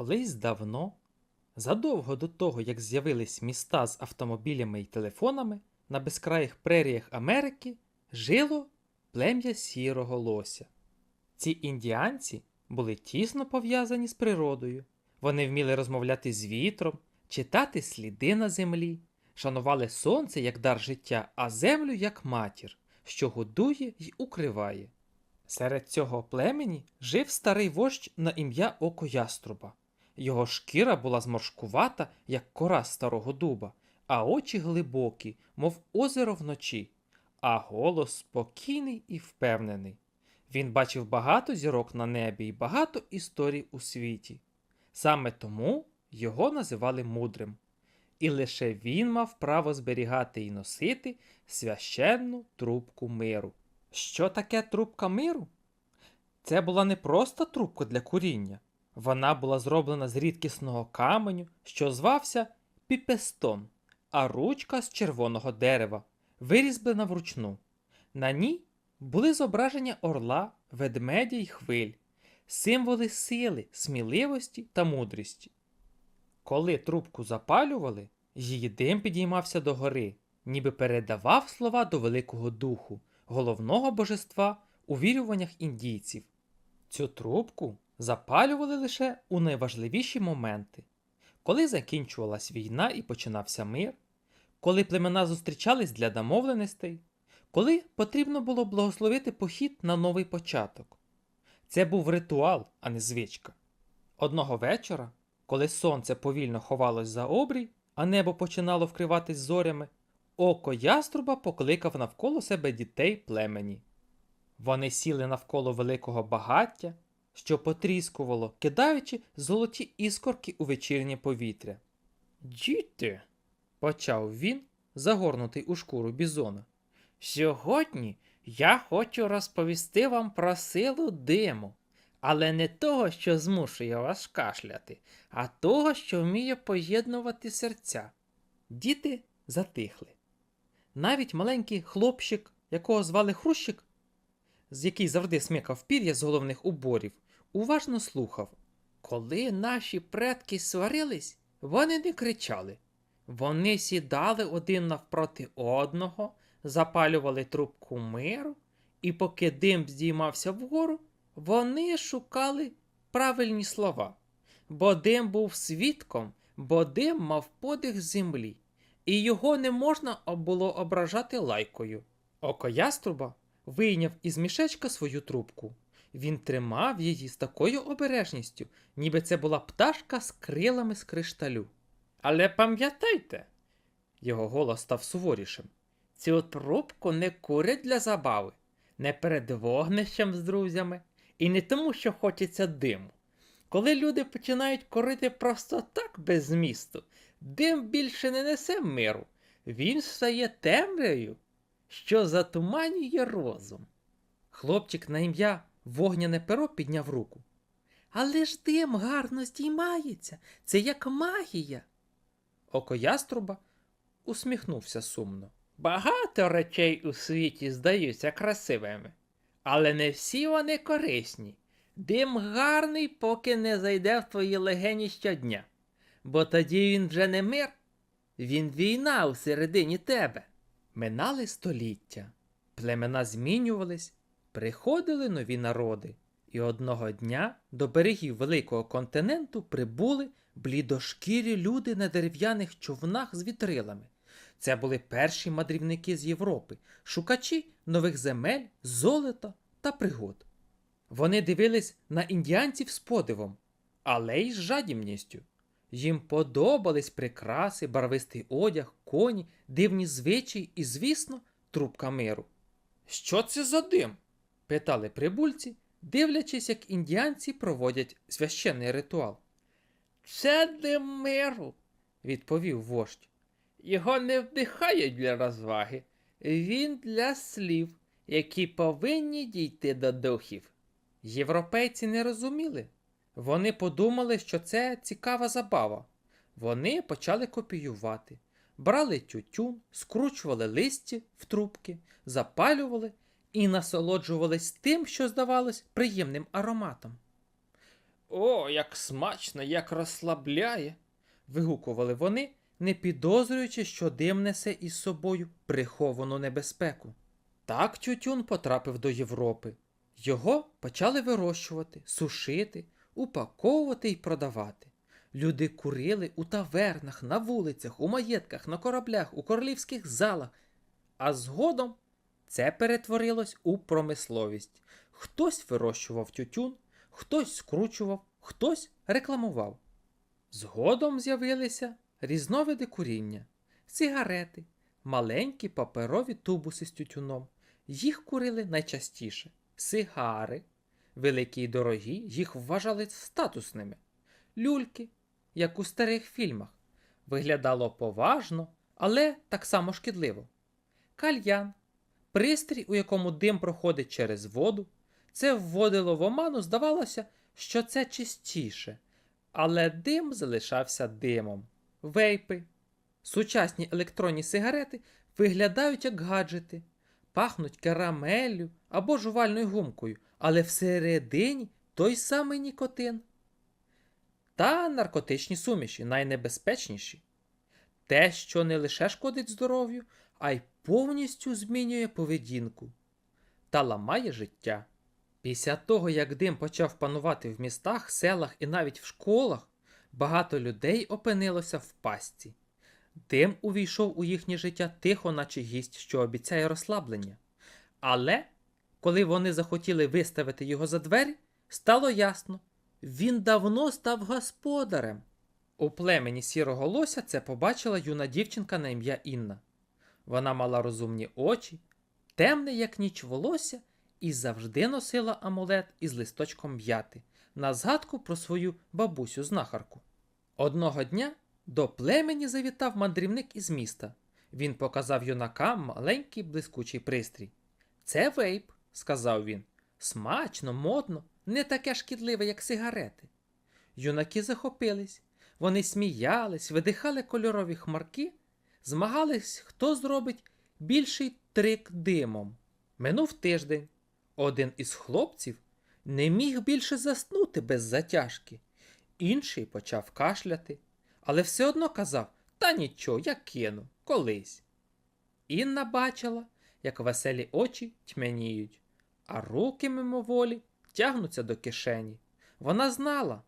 Колись давно, задовго до того, як з'явились міста з автомобілями і телефонами, на безкраїх преріях Америки жило плем'я сірого лося. Ці індіанці були тісно пов'язані з природою. Вони вміли розмовляти з вітром, читати сліди на землі, шанували сонце як дар життя, а землю як матір, що годує й укриває. Серед цього племені жив старий вождь на ім'я Око Яструба. Його шкіра була зморшкувата, як кора старого дуба, а очі глибокі, мов озеро вночі, а голос спокійний і впевнений. Він бачив багато зірок на небі і багато історій у світі. Саме тому його називали мудрим. І лише він мав право зберігати і носити священну трубку миру. Що таке трубка миру? Це була не просто трубка для куріння. Вона була зроблена з рідкісного каменю, що звався піпестон, а ручка з червоного дерева, вирізблена вручну. На ній були зображення орла, ведмедя й хвиль, символи сили, сміливості та мудрості. Коли трубку запалювали, її дим підіймався до гори, ніби передавав слова до Великого Духу, головного божества у вірюваннях індійців. Цю трубку запалювали лише у найважливіші моменти, коли закінчувалась війна і починався мир, коли племена зустрічались для домовленостей, коли потрібно було благословити похід на новий початок. Це був ритуал, а не звичка. Одного вечора, коли сонце повільно ховалось за обрій, а небо починало вкриватись зорями, око яструба покликав навколо себе дітей племені. Вони сіли навколо великого багаття, що потріскувало, кидаючи золоті іскорки у вечірнє повітря. Діти, почав він, загорнутий у шкуру бізона. Сьогодні я хочу розповісти вам про силу диму, але не того, що змушує вас кашляти, а того, що вміє поєднувати серця. Діти затихли. Навіть маленький хлопчик, якого звали Хрущик, з який завжди смикав пір'я з головних уборів, уважно слухав. Коли наші предки сварились, вони не кричали. Вони сідали один навпроти одного, запалювали трубку миру, і поки дим здіймався вгору, вони шукали правильні слова. Бо дим був свідком, бо дим мав подих землі, і його не можна було ображати лайкою. Око яструба вийняв із мішечка свою трубку. Він тримав її з такою обережністю, ніби це була пташка з крилами з кришталю. Але пам'ятайте, його голос став суворішим. Цю трубку не курять для забави, не перед вогнищем з друзями, і не тому, що хочеться диму. Коли люди починають курити просто так без змісту, дим більше не несе миру, він стає темряю, що затуманює розум. Хлопчик на ім'я вогняне перо підняв руку. Але ж дим гарно здіймається, це як магія. Око яструба усміхнувся сумно. Багато речей у світі здаються красивими, але не всі вони корисні. Дим гарний, поки не зайде в твої легені щодня, бо тоді він вже не мир, він війна усередині тебе. Минали століття, племена змінювались, приходили нові народи, і одного дня до берегів великого континенту прибули блідошкірі люди на дерев'яних човнах з вітрилами. Це були перші мандрівники з Європи, шукачі нових земель, золота та пригод. Вони дивились на індіанців з подивом, але й з жадібністю. Їм подобались прикраси, барвистий одяг, коні, дивні звичаї і, звісно, трубка миру. Що це за дим? питали прибульці, дивлячись, як індіанці проводять священний ритуал. Це дим миру, відповів вождь. Його не вдихають для розваги, він для слів, які повинні дійти до духів. Європейці не розуміли. Вони подумали, що це цікава забава. Вони почали копіювати, брали тютюн, скручували листі в трубки, запалювали і насолоджувались тим, що здавалось приємним ароматом. О, як смачно, як розслабляє. вигукували вони, не підозрюючи, що дим несе із собою приховану небезпеку. Так тютюн потрапив до Європи. Його почали вирощувати, сушити, упаковувати і продавати. Люди курили у тавернах, на вулицях, у маєтках, на кораблях, у королівських залах. А згодом це перетворилось у промисловість. Хтось вирощував тютюн, хтось скручував, хтось рекламував. Згодом з'явилися різновиди куріння, сигарети, маленькі паперові тубуси з тютюном. Їх курили найчастіше. Сигари, великі й дорогі, їх вважали статусними. Люльки, як у старих фільмах, виглядало поважно, але так само шкідливо. Кальян, пристрій, у якому дим проходить через воду, це вводило в оману, здавалося, що це чистіше, але дим залишався димом. Вейпи. Сучасні електронні сигарети виглядають як гаджети, пахнуть карамеллю або жувальною гумкою, але всередині той самий нікотин. Та наркотичні суміші найнебезпечніші. Те, що не лише шкодить здоров'ю, а й повністю змінює поведінку та ламає життя. Після того, як дим почав панувати в містах, селах і навіть в школах, багато людей опинилося в пастці. Дим увійшов у їхнє життя тихо, наче гість, що обіцяє розслаблення. Але, коли вони захотіли виставити його за двері, стало ясно він давно став господарем. У племені сірого лося це побачила юна дівчинка на ім'я Інна. Вона мала розумні очі, темне, як ніч волосся, і завжди носила амулет із листочком м'яти на згадку про свою бабусю знахарку. Одного дня до племені завітав мандрівник із міста. Він показав юнакам маленький блискучий пристрій. Це вейп, сказав він. Смачно, модно, не таке шкідливе, як сигарети. Юнаки захопились. Вони сміялись, видихали кольорові хмарки, змагались, хто зробить більший трик димом. Минув тиждень. Один із хлопців не міг більше заснути без затяжки. Інший почав кашляти, але все одно казав Та нічого, я кину, колись. Інна бачила, як веселі очі тьмяніють, а руки мимоволі тягнуться до кишені. Вона знала,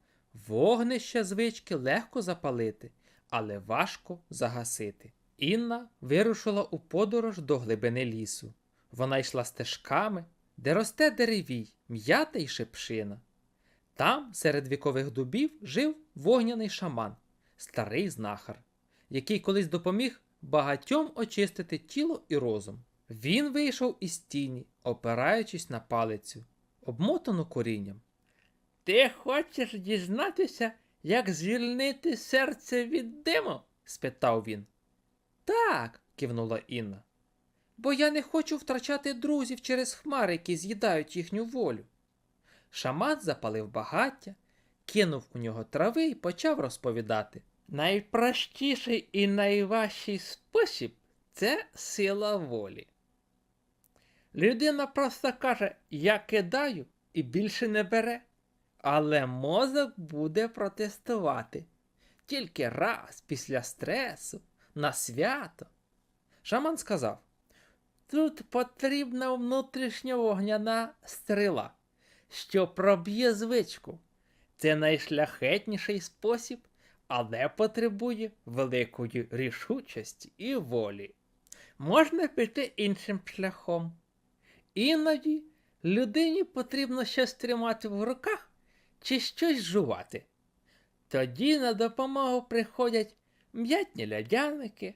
вогнище звички легко запалити, але важко загасити. Інна вирушила у подорож до глибини лісу. Вона йшла стежками, де росте деревій, м'ята й шипшина. Там, серед вікових дубів, жив вогняний шаман, старий знахар, який колись допоміг багатьом очистити тіло і розум. Він вийшов із тіні, опираючись на палицю, обмотану корінням. Ти хочеш дізнатися, як звільнити серце від диму? спитав він. Так, кивнула Інна. Бо я не хочу втрачати друзів через хмари, які з'їдають їхню волю. Шаман запалив багаття, кинув у нього трави і почав розповідати. Найпростіший і найважчий спосіб це сила волі. Людина просто каже, я кидаю і більше не бере. Але мозок буде протестувати тільки раз після стресу, на свято. Шаман сказав: Тут потрібна внутрішня вогняна стріла, що проб'є звичку. Це найшляхетніший спосіб, але потребує великої рішучості і волі. Можна піти іншим шляхом. Іноді людині потрібно щось тримати в руках чи щось жувати. Тоді на допомогу приходять м'ятні лядяники,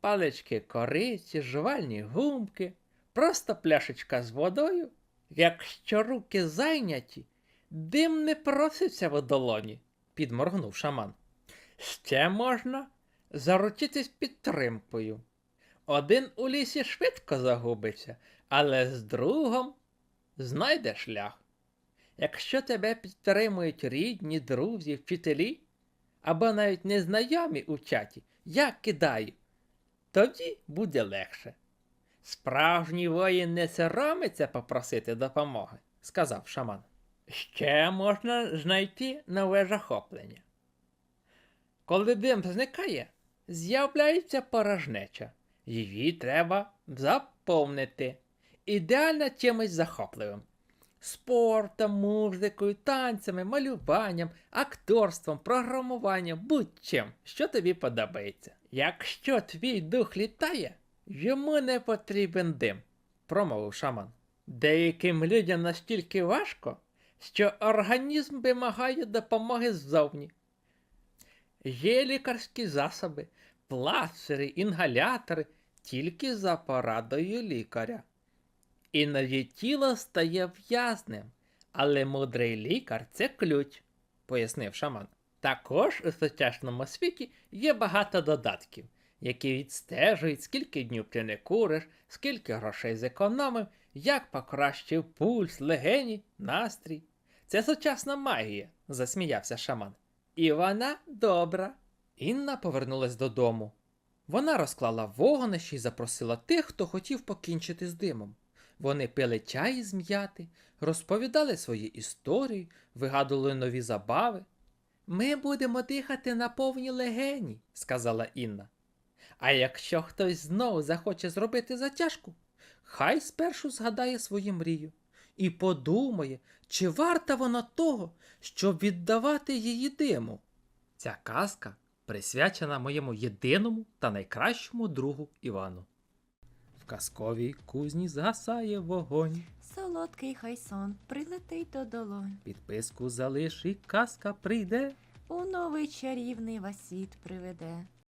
палички кориці, жувальні гумки, просто пляшечка з водою. Якщо руки зайняті, дим не проситься в долоні, підморгнув шаман. Ще можна заручитись підтримкою. Один у лісі швидко загубиться, але з другом знайде шлях. Якщо тебе підтримують рідні, друзі, вчителі або навіть незнайомі у чаті, я кидаю, тоді буде легше. Справжній воїн не соромиться попросити допомоги, сказав шаман. Ще можна знайти нове захоплення. Коли дим зникає, з'являється порожнеча. Її треба заповнити. Ідеально чимось захопливим. Спортом, музикою, танцями, малюванням, акторством, програмуванням, будь-чим, що тобі подобається. Якщо твій дух літає, йому не потрібен дим, промовив шаман. Деяким людям настільки важко, що організм вимагає допомоги ззовні. Є лікарські засоби, пластири, інгалятори тільки за порадою лікаря. Іноді тіло стає в'язним, але мудрий лікар це ключ, пояснив шаман. Також у сучасному світі є багато додатків, які відстежують, скільки днів ти не куриш, скільки грошей зекономив, як покращив пульс, легені, настрій. Це сучасна магія, засміявся шаман. І вона добра. Інна повернулась додому. Вона розклала вогнище і запросила тих, хто хотів покінчити з димом. Вони пили чай із м'яти, розповідали свої історії, вигадували нові забави. Ми будемо дихати на повні легені, сказала Інна. А якщо хтось знову захоче зробити затяжку, хай спершу згадає свою мрію і подумає, чи варта вона того, щоб віддавати її диму. Ця казка присвячена моєму єдиному та найкращому другу Івану. В казковій кузні згасає вогонь. Солодкий хай сон прилетить до долонь, Підписку залиш і казка прийде. у новий чарівний васіт приведе.